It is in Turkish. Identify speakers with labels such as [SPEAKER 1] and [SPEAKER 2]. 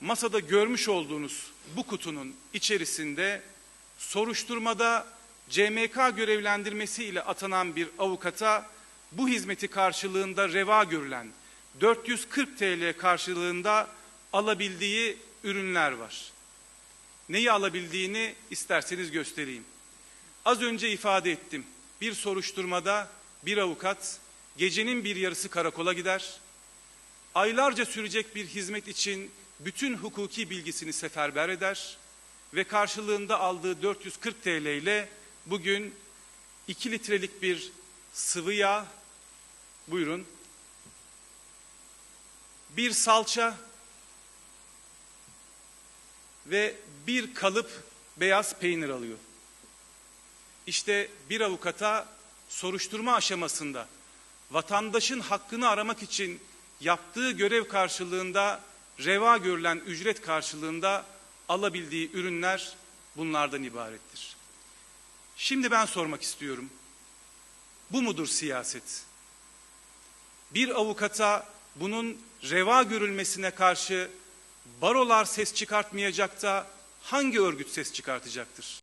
[SPEAKER 1] masada görmüş olduğunuz bu kutunun içerisinde soruşturmada CMK görevlendirmesi ile atanan bir avukata bu hizmeti karşılığında reva görülen 440 TL karşılığında alabildiği ürünler var. Neyi alabildiğini isterseniz göstereyim. Az önce ifade ettim. Bir soruşturmada bir avukat gecenin bir yarısı karakola gider. Aylarca sürecek bir hizmet için bütün hukuki bilgisini seferber eder ve karşılığında aldığı 440 TL ile bugün 2 litrelik bir sıvı yağ, buyurun, bir salça ve bir kalıp beyaz peynir alıyor. İşte bir avukata soruşturma aşamasında vatandaşın hakkını aramak için yaptığı görev karşılığında reva görülen ücret karşılığında alabildiği ürünler bunlardan ibarettir. Şimdi ben sormak istiyorum. Bu mudur siyaset? Bir avukata bunun reva görülmesine karşı barolar ses çıkartmayacak da hangi örgüt ses çıkartacaktır?